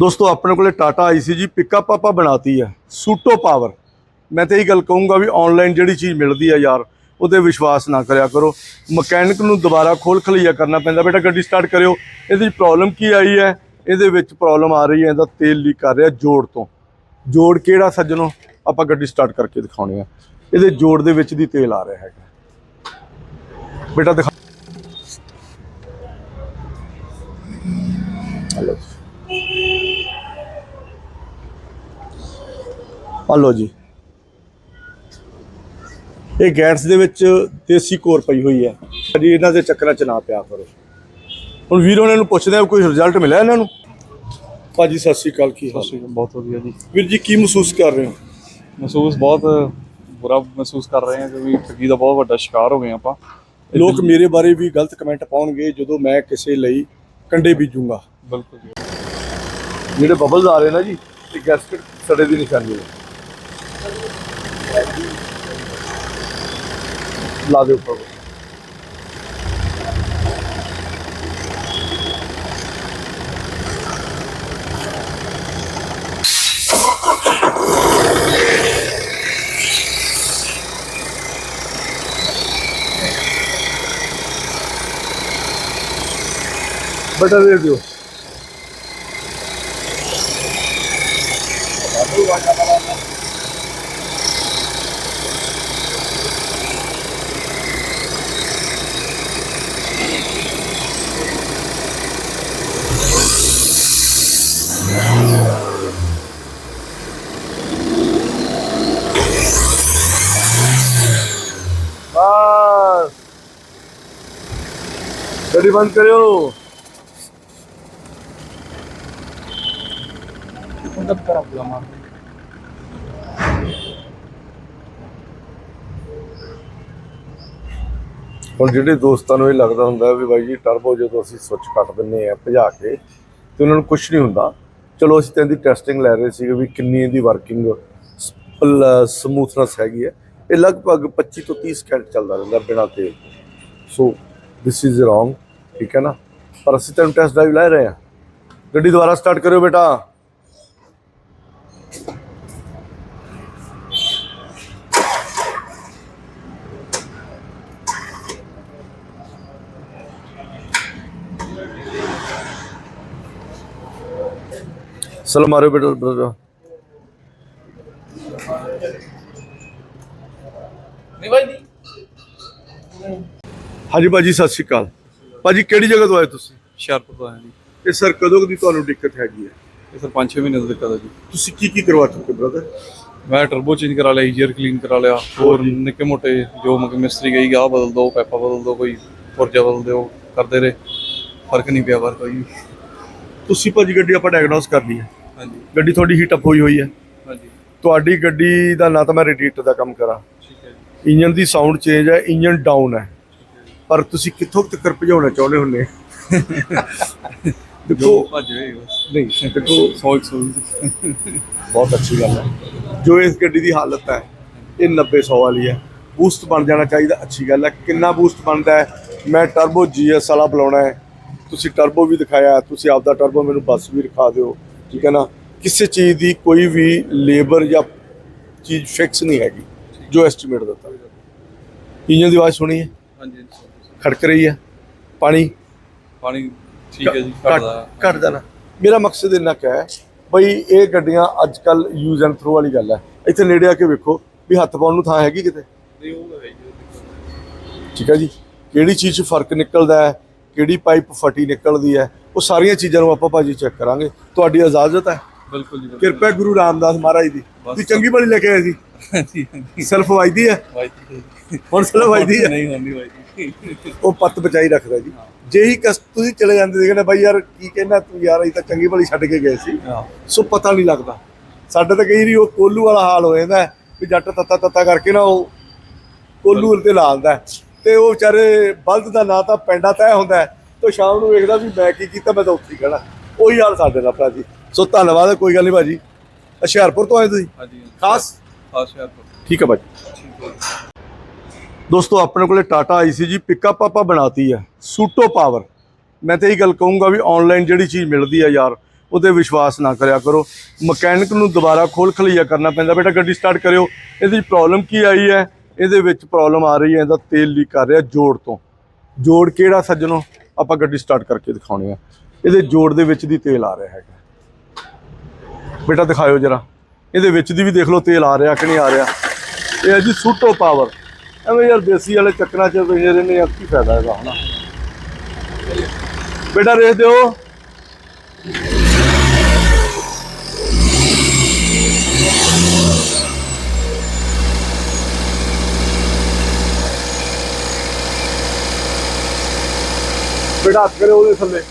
ਦੋਸਤੋ, ਆਪਣੇ ਕੋਲੇ ਟਾਟਾ ਆਈ ਸੀ ਜੀ ਪਿਕਅਪ ਆਪਾਂ ਬਣਾਤੀ ਹੈ, ਸੂਟੋ ਪਾਵਰ ਮੈਂ ਤਾਂ ਇਹ ਗੱਲ ਕਹੂੰਗਾ ਵੀ ਆਨਲਾਈਨ ਜਿਹੜੀ ਚੀਜ਼ ਮਿਲਦੀ ਆ ਯਾਰ, ਉਹਦੇ ਵਿਸ਼ਵਾਸ ਨਾ ਕਰਿਆ ਕਰੋ। ਮਕੈਨਿਕ ਨੂੰ ਦੁਬਾਰਾ ਖੋਲ ਖਲਈਆ ਕਰਨਾ ਪੈਂਦਾ। ਬੇਟਾ, ਗੱਡੀ ਸਟਾਰਟ ਕਰਿਓ। ਇਹਦੀ ਪ੍ਰੋਬਲਮ ਕੀ ਆਈ ਹੈ? ਇਹਦੇ ਵਿੱਚ ਪ੍ਰੋਬਲਮ ਆ ਰਹੀ ਹੈ, ਇਹਦਾ ਤੇਲ ਲੀਕ ਕਰ ਰਿਹਾ ਜੋੜ ਤੋਂ। ਜੋੜ ਕਿਹੜਾ ਸੱਜਣੋ? ਆਪਾਂ ਗੱਡੀ ਸਟਾਰਟ ਕਰਕੇ ਦਿਖਾਉਣੇ ਆ ਇਹਦੇ ਜੋੜ ਦੇ ਵਿੱਚ ਦੀ ਤੇਲ ਆ ਰਿਹਾ ਹੈਗਾ। ਬੇਟਾ ਦਿਖਾ ਹਲੋ ਹਲੋ ਜੀ। ਇਹ ਗੈਟਸ ਦੇ ਵਿੱਚ ਦੇਸੀ ਕੋਰ ਪਈ ਹੋਈ ਹੈ। ਜੀ ਇਹਨਾਂ ਦੇ ਚੱਕਰਾਂ 'ਚ ਨਾ ਪਿਆ ਕਰੋ। ਹੁਣ ਵੀਰ ਉਹਨਾਂ ਨੂੰ ਪੁੱਛਦੇ ਆ ਕੋਈ ਰਿਜ਼ਲਟ ਮਿਲਿਆ ਇਹਨਾਂ ਨੂੰ? ਭਾਜੀ ਸਤਿ ਸ਼੍ਰੀ ਅਕਾਲ ਕੀ ਹਾਲ? ਬਹੁਤ ਵਧੀਆ ਜੀ। ਵੀਰ ਜੀ ਕੀ ਮਹਿਸੂਸ ਕਰ ਰਹੇ ਹੋ? ਮਹਿਸੂਸ ਬਹੁਤ ਬੁਰਾ ਮਹਿਸੂਸ ਕਰ ਰਹੇ ਹਾਂ ਕਿਉਂਕਿ ਠੱਗੀ ਦਾ ਬਹੁਤ ਵੱਡਾ ਸ਼ਿਕਾਰ ਹੋ ਗਏ ਆਪਾਂ। ਲੋਕ ਮੇਰੇ ਬਾਰੇ ਵੀ ਗਲਤ ਕਮੈਂਟ ਪਾਉਣਗੇ ਜਦੋਂ ਮੈਂ ਕਿਸੇ ਲਈ ਕੰਡੇ ਬੀਜੂੰਗਾ। ਬਿਲਕੁਲ ਜੀ। ਜਿਹੜੇ ਬਬਲਸ ਆ ਰਹੇ ਨਾ ਜੀ ਇਹ ਗੈਸਕਟ ਸੜੇ ਦੀ ਨਿਸ਼ਾਨੀ ਹੈ। ਲਾ ਦੇ ਉੱਪਰ ਬਟਾ ਦੇ ਦਿਓ ગાડી બંધ કર્યો ਹੁਣ ਜਿਹੜੇ ਦੋਸਤਾਂ ਨੂੰ ਇਹ ਲੱਗਦਾ ਹੁੰਦਾ ਵੀ ਬਾਈ ਜੀ ਟਰਬੋ ਜਦੋਂ ਅਸੀਂ ਸੁੱਚ ਕੱਟ ਦਿੰਨੇ ਆ ਭਜਾ ਕੇ ਤੇ ਉਹਨਾਂ ਨੂੰ ਕੁਝ ਨਹੀਂ ਹੁੰਦਾ। ਚਲੋ ਅਸੀਂ ਤਾਂ ਇਹਦੀ ਟੈਸਟਿੰਗ ਲੈ ਰਹੇ ਸੀਗੇ ਵੀ ਕਿੰਨੀ ਇਹਦੀ ਵਰਕਿੰਗ ਸਮੂਥਨੈਸ ਹੈਗੀ ਹੈ। ਇਹ ਲਗਭਗ 25 ਤੋਂ 30 ਸਕਿੰਟ ਚੱਲਦਾ ਰਹਿੰਦਾ ਬਿਨਾਂ ਤੇਲ ਸੋ this is wrong ਠੀਕ ਹੈ ਨਾ? ਪਰ ਅਸੀਂ ਤਾਂ ਟੈਸਟ ਡਰਾਈਵ ਲੈ ਰਹੇ ਹਾਂ। ਗੱਡੀ ਦੁਬਾਰਾ ਸਟਾਰਟ ਕਰਿਓ ਬੇਟਾ। ਸਲ ਮਾਰਿਓ ਬੇਟਾ ਬ੍ਰਦਰ ਨਹੀਂ ਬਾਈ ਜੀ। ਹਾਂਜੀ ਭਾਜੀ ਸਤਿ ਸ਼੍ਰੀ ਅਕਾਲ। ਭਾਜੀ ਕਿਹੜੀ ਜਗ੍ਹਾ ਤੋਂ ਆਏ ਤੁਸੀਂ? ਹੁਸ਼ਿਆਰਪੁਰ ਤੋਂ ਆਇਆ ਜੀ। ਇਹ ਸਰ ਕਦੋਂ ਦੀ ਤੁਹਾਨੂੰ ਦਿੱਕਤ ਹੈਗੀ ਹੈ? ਇਹ ਸਰ 5-6 ਮਹੀਨੇ ਦਾ ਦਿੱਕਤ ਹੈ ਜੀ। ਤੁਸੀਂ ਕੀ ਕੀ ਕਰਵਾ ਚੁੱਕੇ ਬ੍ਰਦਰ ਮੈਂ ਟਰਬੋ ਚੇਂਜ ਕਰਾ ਲਿਆ ਈਅਰ ਕਲੀਨ ਕਰਾ ਲਿਆ ਹੋਰ ਨਿੱਕੇ ਮੋਟੇ ਜੋ ਮਤਲਬ ਮਿਸਤਰੀ ਗਈ ਆਹ ਬਦਲ ਦੋ ਪੈਪਾ ਬਦਲ ਦੋ ਕੋਈ ਪੁਰਜਾ ਬਦਲ ਦਿਓ ਕਰਦੇ ਰਹੇ। ਫ਼ਰਕ ਨਹੀਂ ਪਿਆ ਪਰ ਕੋਈ ਤੁਸੀਂ ਭਾਜੀ ਗੱਡੀ ਆਪਾਂ ਡਾਇਗਨੋਸ ਕਰ ਲਈ ਹੈ। ਹਾਂਜੀ। ਗੱਡੀ ਤੁਹਾਡੀ ਹੀਟ ਅਪ ਹੋਈ ਹੋਈ ਹੈ। ਹਾਂਜੀ। ਤੁਹਾਡੀ ਗੱਡੀ ਦਾ ਨਾ ਤਾਂ ਮੈਂ ਰੇਡੀਏਟਰ ਦਾ ਕੰਮ ਕਰਾਂ। ਠੀਕ ਹੈ ਜੀ। ਇੰਜਨ ਦੀ ਸਾਊਂਡ ਚੇਂਜ ਹੈ ਇੰਜਨ ਡਾਊਨ ਹੈ। ਪਰ ਤੁਸੀਂ ਕਿੱਥੋਂ ਤੱਕ ਭਜਾਉਣਾ ਚਾਹੁੰਦੇ ਹੁੰਦੇ? ਦੇਖੋ ਭੱਜ ਗਏ ਬਸ ਨਹੀਂ ਦੇਖੋ 100 100 ਬਹੁਤ ਅੱਛੀ ਗੱਲ ਹੈ। ਜੋ ਇਸ ਗੱਡੀ ਦੀ ਹਾਲਤ ਹੈ ਇਹ 90 100 ਵਾਲੀ ਹੈ। ਬੂਸਟ ਬਣ ਜਾਣਾ ਚਾਹੀਦਾ ਅੱਛੀ ਗੱਲ ਹੈ। ਕਿੰਨਾ ਬੂਸਟ ਬਣਦਾ ਹੈ? ਮੈਂ ਟਰਬੋ ਜੀਐਸ ਵਾਲਾ ਬੁਲਾਉਣਾ ਹੈ। ਤੁਸੀਂ ਟਰਬੋ ਵੀ ਦਿਖਾਇਆ ਤੁਸੀਂ ਆਪਦਾ ਟਰਬੋ ਮੈਨੂੰ ਬੱਸ ਵੀ ਦਿਖਾ ਦਿਓ ਠੀਕ ਹੈ ਨਾ? ਕਿਸੇ ਚੀਜ਼ ਦੀ ਕੋਈ ਵੀ ਲੇਬਰ ਜਾਂ ਚੀਜ਼ ਫਿਕਸ ਨਹੀਂ ਹੈਗੀ ਜੋ ਐਸਟੀਮੇਟ ਦਿੱਤਾ। ਇੰਜਨ ਦੀ ਆਵਾਜ਼ ਸੁਣੀ ਹੈ? ਹਾਂਜੀ। ਖੜਕ ਰਹੀ ਹੈ ਪਾਣੀ। ਪਾਣੀ ਠੀਕ ਹੈ ਜੀ ਘੱਟ ਘਟਦਾ ਘੱਟ ਜਾਣਾ। ਮੇਰਾ ਮਕਸਦ ਇੰਨਾ ਕੁ ਹੈ ਬਈ ਇਹ ਗੱਡੀਆਂ ਅੱਜ ਕੱਲ ਯੂਜ਼ ਐਂਡ ਥਰੋ ਵਾਲੀ ਗੱਲ ਹੈ। ਇੱਥੇ ਨੇੜੇ ਆ ਕੇ ਵੇਖੋ ਵੀ ਹੱਥ ਪਾਉਣ ਨੂੰ ਥਾਂ ਹੈਗੀ ਕਿਤੇ? ਨਹੀਂ ਉਹ ਹੈ ਜੀ ਠੀਕ ਹੈ ਜੀ। ਕਿਹੜੀ ਚੀਜ਼ 'ਚ ਫ਼ਰਕ ਨਿਕਲਦਾ ਹੈ ਕਿਹੜੀ ਪਾਈਪ ਫਟੀ ਨਿਕਲਦੀ ਹੈ ਉਹ ਸਾਰੀਆਂ ਚੀਜ਼ਾਂ ਨੂੰ ਆਪਾਂ ਭਾਜੀ ਚੈੱਕ ਕਰਾਂਗੇ। ਤੁਹਾਡੀ ਇਜਾਜ਼ਤ ਹੈ। ਬਿਲਕੁਲ ਜੀ। ਕਿਰਪਾ ਹੈ ਗੁਰੂ ਰਾਮਦਾਸ ਮਹਾਰਾਜ ਦੀ। ਤੁਸੀਂ ਚੰਗੀ ਭਲੀ ਲੈ ਕੇ ਆਏ ਸੀ। ਸੈਲਫ ਵਾਜਦੀ ਹੈ। ਬਾਈ ਜੀ। ਹੁਣ ਸੈਲਫ ਵਾਜਦੀ ਹੈ ਨਹੀਂ ਹੁੰਦੀ ਬਾਈ ਜੀ। ਉਹ ਪੱਤ ਬਚਾਈ ਰੱਖਦਾ ਜੀ। ਜੇ ਹੀ ਕਸ ਤੁਸੀਂ ਚਲੇ ਜਾਂਦੇ ਸੀ ਕਹਿੰਦੇ ਬਾਈ ਯਾਰ ਕੀ ਕਹਿਣਾ ਤੂੰ ਯਾਰ ਅਸੀਂ ਤਾਂ ਚੰਗੀ ਭਲੀ ਛੱਡ ਕੇ ਗਏ ਸੀ। ਸੋ ਪਤਾ ਨਹੀਂ ਲੱਗਦਾ। ਸਾਡੇ ਤਾਂ ਕਈ ਵਾਰੀ ਉਹ ਕੋਲੂ ਵਾਲਾ ਹਾਲ ਹੋ ਜਾਂਦਾ ਵੀ ਜੱਟ ਤੱਤਾ ਤੱਤਾ ਕਰਕੇ ਨਾ ਉਹ ਕੋਲੂ ਤੇ ਲਾ ਦਿੰਦਾ ਹੈ। ਤੇ ਉਹ ਵਿਚਾਰੇ ਬਲਦ ਦਾ ਨਾਂ ਤਾਂ ਪੈਂਡਾ ਤੈ ਹੁੰਦਾ ਤੇ ਸ਼ਾਮ ਨੂੰ ਵੇਖਦਾ ਵੀ ਮੈਂ ਕੀ ਕੀਤਾ ਮੈਂ ਤਾਂ ਉੱਥੇ ਹੀ ਖੜਾ ਉਹੀ ਹਾਲ ਸਾਡੇ ਨਾਲ ਭਰਾ ਜੀ। ਸੋ ਧੰਨਵਾਦ ਕੋਈ ਗੱਲ ਨਹੀਂ ਭਾਜੀ ਹੁਸ਼ਿਆਰਪੁਰ ਤੋਂ ਆਏ ਤੁਸੀਂ? ਹਾਂਜੀ। ਖਾਸ? ਖਾਸ ਹੁਸ਼ਿਆਰਪੁਰ। ਠੀਕ ਹੈ ਭਾਜੀ ਦੋਸਤੋ, ਆਪਣੇ ਕੋਲੇ ਟਾਟਾ ਆਈ ਸੀ ਜੀ ਪਿਕਅਪ ਆਪਾਂ ਬਣਾਤੀ ਹੈ ਸੂਟੋ ਪਾਵਰ ਮੈਂ ਤਾਂ ਇਹ ਗੱਲ ਕਹੂੰਗਾ ਵੀ ਆਨਲਾਈਨ ਜਿਹੜੀ ਚੀਜ਼ ਮਿਲਦੀ ਹੈ ਯਾਰ, ਉਹਦੇ ਵਿਸ਼ਵਾਸ ਨਾ ਕਰਿਆ ਕਰੋ। ਮਕੈਨਿਕ ਨੂੰ ਦੁਬਾਰਾ ਖੋਲ ਖਲਈਆ ਕਰਨਾ ਪੈਂਦਾ। ਬੇਟਾ, ਗੱਡੀ ਸਟਾਰਟ ਕਰਿਓ। ਇਹਦੀ ਪ੍ਰੋਬਲਮ ਕੀ ਆਈ ਹੈ? ਇਹਦੇ ਵਿੱਚ ਪ੍ਰੋਬਲਮ ਆ ਰਹੀ ਹੈ, ਇਹਦਾ ਤੇਲ ਲੀਕ ਕਰ ਰਿਹਾ ਜੋੜ ਤੋਂ। ਜੋੜ ਕਿਹੜਾ ਸੱਜਣੋ? ਆਪਾਂ ਗੱਡੀ ਸਟਾਰਟ ਕਰਕੇ ਦਿਖਾਉਣੇ ਆ। ਇਹਦੇ ਜੋੜ ਦੇ ਵਿੱਚ ਦੀ ਤੇਲ ਆ ਰਿਹਾ ਹੈਗਾ। ਬੇਟਾ, ਦਿਖਾਇਓ ਜਰਾ। ਇਹਦੇ ਵਿੱਚ ਦੀ ਵੀ ਦੇਖ ਲਓ, ਤੇਲ ਆ ਰਿਹਾ ਕਿ ਨਹੀਂ ਆ ਰਿਹਾ। ਇਹ ਹੈ ਜੀ ਸੂਟੋ ਪਾਵਰ ਐਵੇਂ ਯਾਰ ਦੇਸੀ ਵਾਲੇ ਚੱਕਰਾਂ 'ਚ ਪਏ ਰਹਿੰਦੇ ਆ, ਕੀ ਫਾਇਦਾ ਇਹਦਾ ਹਨਾ ਬੇਟਾ ਰੇਖ ਦਿਓ। ਬੇਟਾ ਹੱਥ ਕਰਿਓ ਉਹਦੇ ਥੱਲੇ।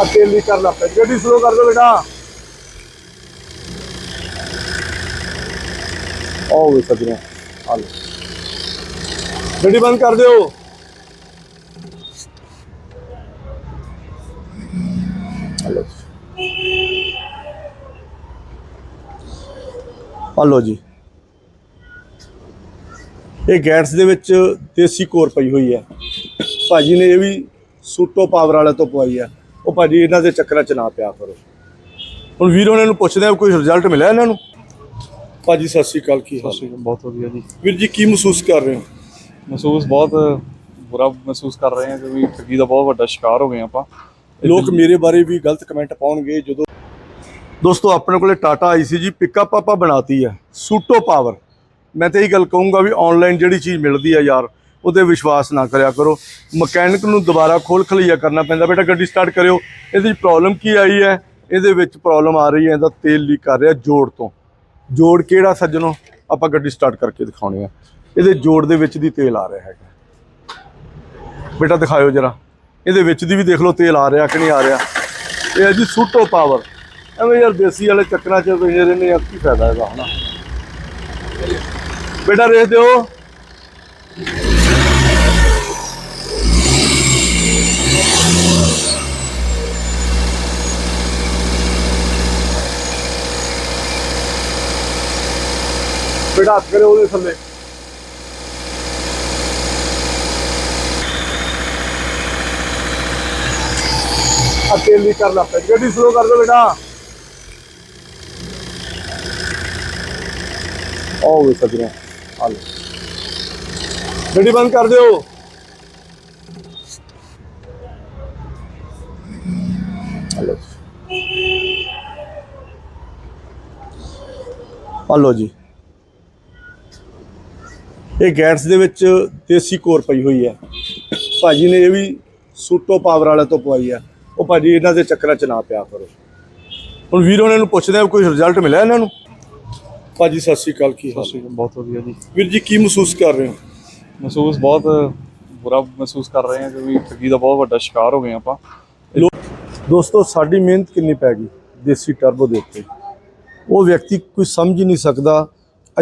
ਆ ਤੇਲ ਲੀਕ ਕਰ ਲਾ ਪੈ ਗੱਡੀ ਸਲੋ ਕਰ ਦਿਓ ਬੇਟਾ। ਆਓ ਵੀ ਸਜਣਾ, ਆ ਲਓ। ਗੱਡੀ ਬੰਦ ਕਰ ਦਿਓ। ਹਲੋ। ਹਲੋ ਜੀ। ਇਹ ਗੈਟਸ ਦੇ ਵਿੱਚ ਦੇਸੀ ਕੋਰ ਪਈ ਹੋਈ ਹੈ। ਭਾਜੀ ਨੇ ਇਹ ਵੀ ਸੂਟੋ ਪਾਵਰ ਵਾਲੇ ਤੋਂ ਪਵਾਈ ਹੈ। ਉਹ ਭਾਜੀ ਇਹਨਾਂ ਦੇ ਚੱਕਰਾਂ 'ਚ ਨਾ ਪਿਆ ਕਰੋ। ਹੁਣ ਵੀਰੋ ਉਹਨਾਂ ਨੂੰ ਪੁੱਛਦੇ ਆ ਕੋਈ ਰਿਜ਼ਲਟ ਮਿਲਿਆ ਇਹਨਾਂ ਨੂੰ? ਭਾਜੀ ਸਤਿ ਸ਼੍ਰੀ ਅਕਾਲ ਕੀ ਹਾਲ ਸਤਿ ਸ਼੍ਰੀ ਅਕਾਲ ਬਹੁਤ ਵਧੀਆ ਜੀ। ਵੀਰ ਜੀ ਕੀ ਮਹਿਸੂਸ ਕਰ ਰਹੇ ਹੋ? ਮਹਿਸੂਸ ਬਹੁਤ ਬੁਰਾ ਮਹਿਸੂਸ ਕਰ ਰਹੇ ਹਾਂ ਕਿਉਂਕਿ ਠੱਗੀ ਦਾ ਬਹੁਤ ਵੱਡਾ ਸ਼ਿਕਾਰ ਹੋ ਗਏ ਆਪਾਂ। ਲੋਕ ਮੇਰੇ ਬਾਰੇ ਵੀ ਗਲਤ ਕਮੈਂਟ ਪਾਉਣਗੇ ਜਦੋਂ ਦੋਸਤੋ ਆਪਣੇ ਕੋਲੇ ਟਾਟਾ ਆਈ ਸੀ ਜੀ ਪਿਕਅਪ ਆਪਾਂ ਬਣਾਤੀ ਹੈ ਸੂਟੋ ਪਾਵਰ ਮੈਂ ਤਾਂ ਇਹ ਗੱਲ ਕਹੂੰਗਾ ਵੀ ਆਨਲਾਈਨ ਜਿਹੜੀ ਚੀਜ਼ ਮਿਲਦੀ ਹੈ ਯਾਰ ਉਹਦੇ ਵਿਸ਼ਵਾਸ ਨਾ ਕਰਿਆ ਕਰੋ। ਮਕੈਨਿਕ ਨੂੰ ਦੁਬਾਰਾ ਖੋਲ ਖਲਈਆ ਕਰਨਾ ਪੈਂਦਾ ਬੇਟਾ ਗੱਡੀ ਸਟਾਰਟ ਕਰਿਓ। ਇਹਦੀ ਪ੍ਰੋਬਲਮ ਕੀ ਆਈ ਹੈ? ਇਹਦੇ ਵਿੱਚ ਪ੍ਰੋਬਲਮ ਆ ਰਹੀ ਹੈ ਇਹਦਾ ਤੇਲ ਲੀਕ ਕਰ ਰਿਹਾ ਜੋੜ ਤੋਂ। ਜੋੜ ਕਿਹੜਾ ਸੱਜਣੋ? ਆਪਾਂ ਗੱਡੀ ਸਟਾਰਟ ਕਰਕੇ ਦਿਖਾਉਣੀ ਆ। ਇਹਦੇ ਜੋੜ ਦੇ ਵਿੱਚ ਦੀ ਤੇਲ ਆ ਰਿਹਾ ਹੈਗਾ। ਬੇਟਾ ਦਿਖਾਇਓ ਜਰਾ। ਇਹਦੇ ਵਿੱਚ ਦੀ ਵੀ ਦੇਖ ਲਓ ਤੇਲ ਆ ਰਿਹਾ ਕਿ ਨਹੀਂ ਆ ਰਿਹਾ। ਇਹ ਹੈ ਜੀ ਸੂਟੋ ਪਾਵਰ ਐਵੇਂ ਯਾਰ ਦੇਸੀ ਵਾਲੇ ਚੱਕਰਾਂ 'ਚ ਵੇਚਦੇ ਰਹਿੰਦੇ ਆ, ਕੀ ਫਾਇਦਾ ਇਹਦਾ ਹਨਾ ਬੇਟਾ ਰੇਖ ਦਿਓ। ਬੇਟਾ ਹੱਥ ਕਰਿਓ ਉਹਦੇ ਥੱਲੇ ਆ ਤੇਲ ਲੀਕ ਕਰ ਲਾ ਪੈ ਗੱਡੀ ਸਲੋ ਕਰ ਦਿਓ ਬੇਟਾ ਆਓ ਵੇ ਸਜਣਾ ਆ ਲਓ ਗੱਡੀ ਬੰਦ ਕਰ ਦਿਓ ਹਲੋ ਹਲੋ ਜੀ ਇਹ ਗੈਟਸ ਦੇ ਵਿੱਚ ਦੇਸੀ ਕੋਰ ਪਈ ਹੋਈ ਹੈ। ਭਾਜੀ ਨੇ ਇਹ ਵੀ ਸੂਟੋ ਪਾਵਰ ਵਾਲੇ ਤੋਂ ਪਵਾਈ ਹੈ। ਉਹ ਭਾਜੀ ਇਹਨਾਂ ਦੇ ਚੱਕਰਾਂ 'ਚ ਨਾ ਪਿਆ ਕਰੋ। ਹੁਣ ਵੀਰ ਉਹਨਾਂ ਨੂੰ ਪੁੱਛਦੇ ਆ ਕੋਈ ਰਿਜ਼ਲਟ ਮਿਲਿਆ ਇਹਨਾਂ ਨੂੰ? ਭਾਜੀ ਸਤਿ ਸ਼੍ਰੀ ਅਕਾਲ ਕੀ ਹਾਲ? ਅਕਾਲ ਬਹੁਤ ਵਧੀਆ ਜੀ। ਵੀਰ ਜੀ ਕੀ ਮਹਿਸੂਸ ਕਰ ਰਹੇ ਹੋ? ਮਹਿਸੂਸ ਬਹੁਤ ਬੁਰਾ ਮਹਿਸੂਸ ਕਰ ਰਹੇ ਹਾਂ ਕਿਉਂਕਿ ਠੱਗੀ ਦਾ ਬਹੁਤ ਵੱਡਾ ਸ਼ਿਕਾਰ ਹੋ ਗਏ ਆਪਾਂ। ਦੋਸਤੋ ਸਾਡੀ ਮਿਹਨਤ ਕਿੰਨੀ ਪੈ ਗਈ ਦੇਸੀ ਟਰਬੋ ਦੇ ਉੱਤੇ। ਉਹ ਵਿਅਕਤੀ ਕੋਈ ਸਮਝ ਹੀ ਨਹੀਂ ਸਕਦਾ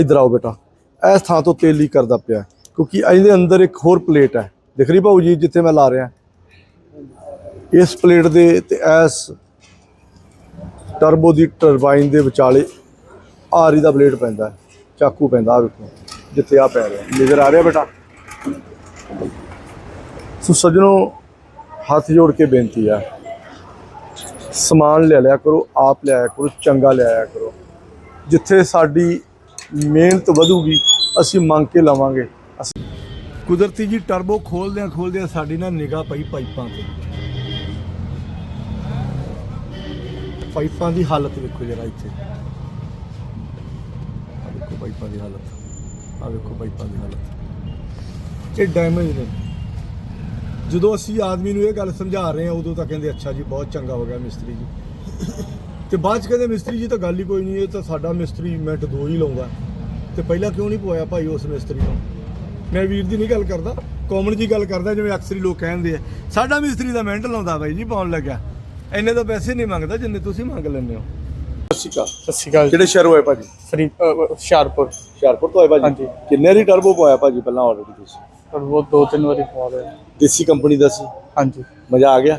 ਇਧਰ ਆਓ ਬੇਟਾ। ਇਸ ਥਾਂ ਤੋਂ ਤੇਲ ਲੀਕ ਕਰਦਾ ਪਿਆ ਕਿਉਂਕਿ ਇਹਦੇ ਅੰਦਰ ਇੱਕ ਹੋਰ ਪਲੇਟ ਹੈ। ਦਿਖ ਰਹੀ ਭਾਊ ਜੀ, ਜਿੱਥੇ ਮੈਂ ਲਾ ਰਿਹਾ। ਇਸ ਪਲੇਟ ਦੇ ਤੇ ਇਸ ਟਰਬੋ ਦੀ ਟਰਬਾਈਨ ਦੇ ਵਿਚਾਲੇ ਆਰੀ ਦਾ ਬਲੇਡ ਪੈਂਦਾ ਚਾਕੂ ਪੈਂਦਾ ਆ ਵੇਖੋ, ਜਿੱਥੇ ਆ ਪੈ ਰਿਹਾ। ਨਜ਼ਰ ਆ ਰਿਹਾ ਬੇਟਾ? ਸੋ ਸੱਜਣੋ, ਹੱਥ ਜੋੜ ਕੇ ਬੇਨਤੀ ਆ, ਸਮਾਨ ਲੈ ਲਿਆ ਕਰੋ, ਆਪ ਲਿਆਇਆ ਕਰੋ, ਚੰਗਾ ਲਿਆਇਆ ਕਰੋ। ਜਿੱਥੇ ਸਾਡੀ ਮਿਹਨਤ ਵਧੂਗੀ, ਅਸੀਂ ਮੰਗ ਕੇ ਲਵਾਂਗੇ। ਅਸੀਂ ਕੁਦਰਤੀ ਜੀ ਟਰਬੋ ਖੋਲਦਿਆਂ ਖੋਲਦਿਆਂ ਸਾਡੀ ਨਾ ਨਿਗਾਹ ਪਈ ਪਾਈਪਾਂ ਤੇ। ਪਾਈਪਾਂ ਦੀ ਹਾਲਤ ਵੇਖੋ ਜਰਾ ਇੱਥੇ। ਆ ਵੇਖੋ ਪਾਈਪਾਂ ਦੀ ਹਾਲਤ। ਆ ਵੇਖੋ ਪਾਈਪਾਂ ਦੀ ਹਾਲਤ। ਇਹ ਡੈਮੇਜ ਨੇ। ਜਦੋਂ ਅਸੀਂ ਆਦਮੀ ਨੂੰ ਇਹ ਗੱਲ ਸਮਝਾ ਰਹੇ ਹਾਂ, ਉਦੋਂ ਤਾਂ ਕਹਿੰਦੇ, ਅੱਛਾ ਜੀ, ਬਹੁਤ ਚੰਗਾ ਹੋ ਗਿਆ ਮਿਸਤਰੀ ਜੀ। ਤੇ ਬਾਅਦ ਚ ਕਹਿੰਦੇ ਮਿਸਤਰੀ ਜੀ ਤਾਂ ਗੱਲ ਹੀ ਕੋਈ ਨਹੀਂ ਇਹ ਤਾਂ ਸਾਡਾ ਮਿਸਤਰੀ ਮਿੰਟ ਦੋ ਹੀ ਲਾਉਂਦਾ ਤੇ ਪਹਿਲਾਂ ਕਿਉਂ ਨਹੀਂ ਪਵਾਇਆ ਭਾਈ ਉਸ ਮਿਸਤਰੀ ਤੋਂ ਮੈਂ ਵੀਰ ਦੀ ਨਹੀਂ ਗੱਲ ਕਰਦਾ ਕਾਮਨ ਜੀ ਗੱਲ ਕਰਦਾ ਜਿਵੇਂ ਅਕਸਰ ਹੀ ਲੋਕ ਕਹਿੰਦੇ ਆ ਸਾਡਾ ਮਿਸਤਰੀ ਦਾ ਮਿੰਟ ਲਾਉਂਦਾ ਬਾਈ ਜੀ ਪਾਉਣ ਲੱਗਾ ਇੰਨੇ ਤਾਂ ਪੈਸੇ ਨਹੀਂ ਮੰਗਦਾ ਜਿੰਨੇ ਤੁਸੀਂ ਮੰਗ ਲੈਂਦੇ ਹੋ। ਸਤਿ ਸ਼੍ਰੀ ਅਕਾਲ। ਸਤਿ ਸ਼੍ਰੀ ਅਕਾਲ ਕਿਹੜੇ ਸ਼ਹਿਰ ਹੋਏ ਭਾਜੀ? ਫਰੀ ਅਹ, ਹੁਸ਼ਿਆਰਪੁਰ। ਹੁਸ਼ਿਆਰਪੁਰ ਤੋਂ ਆਏ ਭਾਜੀ? ਹਾਂਜੀ। ਕਿੰਨੇ ਦੀ ਟਰਬੋ ਪਵਾਇਆ ਭਾਜੀ ਪਹਿਲਾਂ ਆਲਰੇਡੀ ਤੁਸੀਂ? ਪਰ ਉਹ ਦੋ ਤਿੰਨ ਵਾਰੀ ਪਵਾ ਲਿਆ। ਦੇਸੀ ਕੰਪਨੀ ਦਾ ਸੀ? ਹਾਂਜੀ। ਮਜ਼ਾ ਆ ਗਿਆ?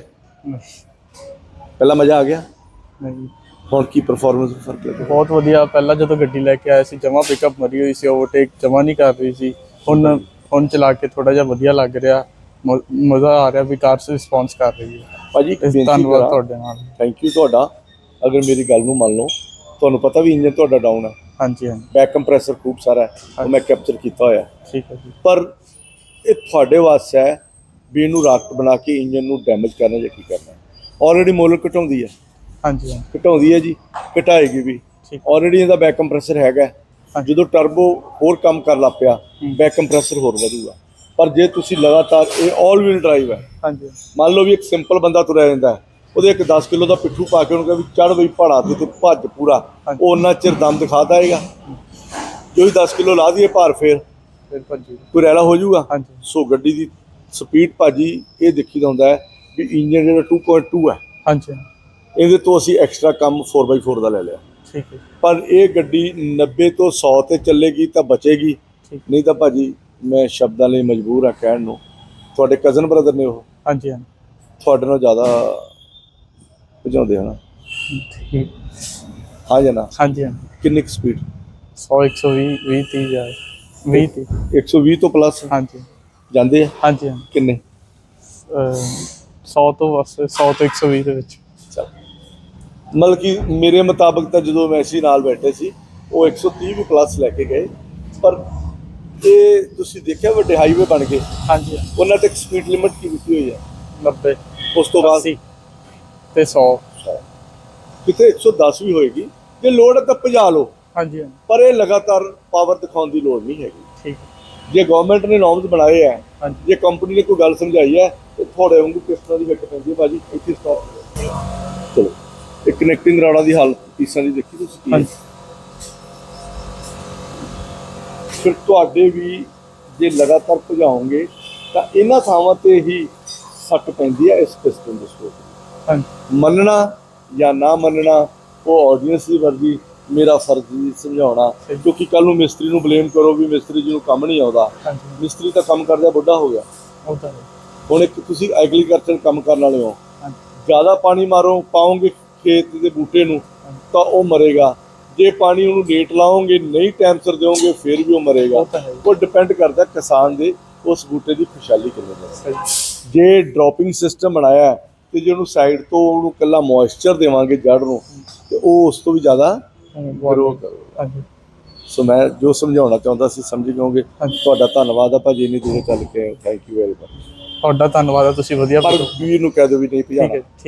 ਪਹਿਲਾਂ ਮਜ਼ਾ ਆ ਗਿਆ? ਨਹੀਂ। ਹੁਣ ਕੀ ਪਰਫਾਰਮੈਂਸ ਫ਼ਰਕ ਲੱਗਿਆ ਬਹੁਤ ਵਧੀਆ। ਪਹਿਲਾਂ ਜਦੋਂ ਗੱਡੀ ਲੈ ਕੇ ਆਇਆ ਸੀ ਜਮਾ ਪਿਕਅਪ ਮਰੀ ਹੋਈ ਸੀ ਓਵਰਟੇਕ ਜਮਾ ਨਹੀਂ ਕਰ ਰਹੀ ਸੀ। ਹੁਣ ਹੁਣ ਚਲਾ ਕੇ ਥੋੜਾ ਜਿਹਾ ਵਧੀਆ ਲੱਗ ਰਿਹਾ। ਮਜ਼ਾ ਆ ਰਿਹਾ ਵੀ ਕਾਰ ਰਿਸਪੌਂਸ ਕਰ ਰਹੀ ਹੈ। ਭਾਜੀ ਧੰਨਵਾਦ ਤੁਹਾਡੇ ਨਾਲ। ਥੈਂਕ ਯੂ ਤੁਹਾਡਾ। ਅਗਰ ਮੇਰੀ ਗੱਲ ਨੂੰ ਮੰਨ ਲਓ ਤੁਹਾਨੂੰ ਪਤਾ ਵੀ ਇੰਜਨ ਤੁਹਾਡਾ ਡਾਊਨ ਹੈ। ਹਾਂਜੀ ਹਾਂਜੀ। ਬੈਕ ਕੰਪਰੈਸਰ ਖੂਬ ਸਾਰਾ ਹੈ। ਉਹ ਮੈਂ ਕੈਪਚਰ ਕੀਤਾ ਹੋਇਆ। ਠੀਕ ਹੈ ਜੀ। ਪਰ ਇਹ ਤੁਹਾਡੇ ਵਾਸਤੇ ਹੈ ਵੀ ਇਹਨੂੰ ਰਾਕਟ ਬਣਾ ਕੇ ਇੰਜਨ ਨੂੰ ਡੈਮੇਜ ਕਰਨਾ ਜਾਂ ਕੀ ਕਰਨਾ ਆਲਰੇਡੀ ਮੋਲਰ ਘਟਾਉਂਦੀ ਹੈ। ਹਾਂਜੀ ਘਟਾਉਂਦੀ ਹੈ ਜੀ ਘਟਾਏਗੀ ਵੀ। ਆਲਰੇਡੀ ਇਹਦਾ ਬੈਕ ਕੰਪਰੈਸਰ ਹੈਗਾ ਹੈ। ਜਦੋਂ ਟਰਬੋ ਹੋਰ ਕੰਮ ਕਰ ਲੱਗ ਪਿਆ ਬੈਕ ਕੰਪਰੈਸਰ ਹੋਰ ਵਧੂਗਾ। ਪਰ ਜੇ ਤੁਸੀਂ ਲਗਾਤਾਰ ਇਹ ਆਲ ਵੀਲ ਡਰਾਈਵ ਹੈ। ਹਾਂਜੀ। ਮੰਨ ਲਓ ਵੀ ਇੱਕ ਸਿੰਪਲ ਬੰਦਾ ਤੁਰਿਆ ਜਾਂਦਾ ਹੈ ਉਹਦੇ ਇੱਕ 10 ਕਿਲੋ ਦਾ ਪਿੱਠੂ ਪਾ ਕੇ ਉਹਨੂੰ ਕਹੇ ਵੀ ਚੜ ਬਈ ਪਹਾੜਾ ਤੇ ਤੇ ਭੱਜ ਪੂਰਾ। ਉਹ ਉਹਨਾਂ ਚਿਰ ਦਮ ਦਿਖਾਦਾ ਹੈਗਾ ਜੋ ਵੀ 10 ਕਿਲੋ ਲਾ ਦਈਏ ਭਾਰ ਫੇਰ ਫਿਰ ਭੱਜੀ ਕੋਈ ਰੈਲਾ ਹੋ ਜਾਊਗਾ ਹਾਂਜੀ। ਸੋ ਗੱਡੀ ਦੀ ਸਪੀਡ ਭਾਜੀ ਇਹ ਦੇਖੀਦਾ ਹੁੰਦਾ ਹੈ ਵੀ ਇੰਜਨ ਜਿਹੜਾ 2.2 ਹੈ। ਹਾਂਜੀ। ਇਹਦੇ ਤੋਂ ਅਸੀਂ ਐਕਸਟਰਾ ਕੰਮ 4x4 ਦਾ ਲੈ ਲਿਆ। ਠੀਕ ਹੈ। ਪਰ ਇਹ ਗੱਡੀ 90 ਤੋਂ 100 ਤੇ ਚੱਲੇਗੀ ਤਾਂ ਬਚੇਗੀ। ਨਹੀਂ ਤਾਂ ਭਾਜੀ ਮੈਂ ਸ਼ਬਦਾਂ ਲਈ ਮਜਬੂਰ ਆ ਕਹਿਣ ਨੂੰ। ਤੁਹਾਡੇ ਕਜ਼ਨ ਬ੍ਰਦਰ ਨੇ ਉਹ। ਹਾਂਜੀ ਹਾਂਜੀ। ਤੁਹਾਡੇ ਨਾਲੋਂ ਜ਼ਿਆਦਾ ਭਜਾਉਂਦੇ ਹਨ ਠੀਕ ਹਾਂ। ਜਾਂ ਨਾ ਹਾਂਜੀ ਹਾਂਜੀ। ਕਿੰਨੀ ਸਪੀਡ 100 120 20 30 ਜਾਏ 20 30 120 ਤੋਂ ਪਲੱਸ ਹਾਂਜੀ। ਜਾਂਦੇ ਆ? ਹਾਂਜੀ ਹਾਂਜੀ। ਕਿੰਨੇ? ਅਹ 100 ਤੋਂ ਬਸ 100 ਤੋਂ 120 ਦੇ ਵਿੱਚ। ਮਤਲਬ ਕਿ ਮੇਰੇ ਮੁਤਾਬਕ ਤਾਂ ਜਦੋਂ ਮੈਸੀ ਨਾਲ ਬੈਠੇ ਸੀ ਉਹ 130 ਵੀ ਪਲੱਸ ਲੈ ਕੇ ਗਏ। ਪਰ ਇਹ ਤੁਸੀਂ ਦੇਖਿਆ ਵੱਡੇ ਹਾਈਵੇ ਬਣ ਗਏ? ਹਾਂਜੀ। ਉਹਨਾਂ ਤੇ ਸਪੀਡ ਲਿਮਟ ਕੀ ਦਿੱਤੀ ਹੋਈ ਹੈ? 90 ਉਸ ਤੋਂ ਬਾਅਦ? 80 ਤੇ 100 ਕਿਤੇ 110 ਵੀ ਹੋਏਗੀ। ਜੇ ਲੋੜ ਹੈ ਤਾਂ ਭਜਾ ਲਓ। ਹਾਂਜੀ ਹਾਂਜੀ। ਪਰ ਇਹ ਲਗਾਤਾਰ ਪਾਵਰ ਦਿਖਾਉਣ ਦੀ ਲੋੜ ਨਹੀਂ ਹੈਗੀ। ਠੀਕ। ਜੇ ਗਵਰਨਮੈਂਟ ਨੇ ਨੋਰਮਸ ਬਣਾਏ ਆ ਹਾਂਜੀ। ਜੇ ਕੰਪਨੀ ਨੇ ਕੋਈ ਗੱਲ ਸਮਝਾਈ ਹੈ ਤੇ ਥੋੜੇ ਵਾਂਗੂ ਕਿਸ ਤਰ੍ਹਾਂ ਦੀ ਹਿੱਟ ਪੈਂਦੀ ਹੈ ਭਾਜੀ? ਇੱਥੇ ਸਟਾਪ ਚਲੋ। ਇਹ ਕਨੈਕਟਿੰਗ ਰਾਡਾਂ ਦੀ ਹਾਲਤ ਪੀਸਾਂ ਦੀ ਦੇਖੀ ਤੁਸੀਂ? ਕੀ ਹੈ? ਫਿਰ ਤੁਹਾਡੇ ਵੀ ਜੇ ਲਗਾਤਾਰ ਭਜਾਓਗੇ ਤਾਂ ਇਹਨਾਂ ਥਾਵਾਂ ਤੇ ਹੀ ਸੱਟ ਪੈਂਦੀ ਹੈ ਇਸ ਪਿਸਟਨ ਦੇ ਸਪੋਰਟ ਹਾਂਜੀ। ਮੰਨਣਾ ਜਾਂ ਨਾ ਮੰਨਣਾ ਉਹ ਆਡੀਅנס ਦੀ ਵਰਦੀ ਮੇਰਾ ਫਰਜ਼ ਨਹੀਂ ਸਮਝਾਉਣਾ। ਕਿਉਂਕਿ ਕੱਲ ਨੂੰ ਮਿਸਤਰੀ ਨੂੰ ਬਲੇਮ ਕਰੋ ਵੀ ਮਿਸਤਰੀ ਜੀ ਨੂੰ ਕੰਮ ਨਹੀਂ ਆਉਂਦਾ। ਹਾਂਜੀ। ਮਿਸਤਰੀ ਤਾਂ ਕੰਮ ਕਰਦਾ ਬੁੱਢਾ ਹੋ ਗਿਆ। ਉਹ ਤਾਂ ਹੈ। ਹੁਣ ਇੱਕ ਤੁਸੀਂ ਐਗਰੀਕਲਚਰ ਕੰਮ ਕਰਨ ਵਾਲੇ ਹੋ। ਹਾਂਜੀ। ਜ਼ਿਆਦਾ ਪਾਣੀ ਮਾਰੋ ਪਾਓਗੇ ਖੇਤ ਦੇ ਬੂਟੇ ਨੂੰ ਤਾਂ ਉਹ ਮਰੇਗਾ। ਜੇ ਪਾਣੀ ਉਹਨੂੰ ਲੇਟ ਲਾਓਗੇ ਨਹੀਂ ਟਾਈਮ ਸਿਰ ਦਿਓਗੇ ਫਿਰ ਵੀ ਉਹ ਮਰੇਗਾ। ਉਹ ਡਿਪੈਂਡ ਕਰਦਾ ਕਿਸਾਨ ਦੇ ਉਸ ਬੂਟੇ ਦੀ ਖੁਸ਼ਹਾਲੀ ਕਿੰਨੇ ਹੈ। ਜੇ ਡ੍ਰੌਪਿੰਗ ਸਿਸਟਮ ਬਣਾਇਆ ਹੈ, ਤੇ ਜੇ ਉਹਨੂੰ ਸਾਈਡ ਤੋਂ ਉਹਨੂੰ ਕੱਲਾ ਮੋਇਸਚਰ ਦੇਵਾਂਗੇ ਜੜ ਨੂੰ ਤੇ ਉਹ ਉਸ ਤੋਂ ਵੀ ਜ਼ਿਆਦਾ ਗਰੋ ਕਰੇਗਾ। ਸੋ ਮੈਂ ਜੋ ਸਮਝਾਉਣਾ ਚਾਹੁੰਦਾ ਸੀ ਸਮਝ ਗਏ। ਤੁਹਾਡਾ ਧੰਨਵਾਦ ਆ ਭਾਜੀ ਇੰਨੀ ਦੂਰੋਂ ਚੱਲ ਕੇ ਥੈਂਕ ਯੂ ਵੈਰੀ ਮਚ ਤੁਹਾਡਾ ਧੰਨਵਾਦ ਹੈ ਤੁਸੀਂ ਵਧੀਆ ਪਰ ਵੀਰ ਨੂੰ ਕਹਿ ਦਿਓ ਵੀ ਨਹੀਂ ਠੀਕ ਭਜਾਣਾ ਹੈ ਠੀਕ।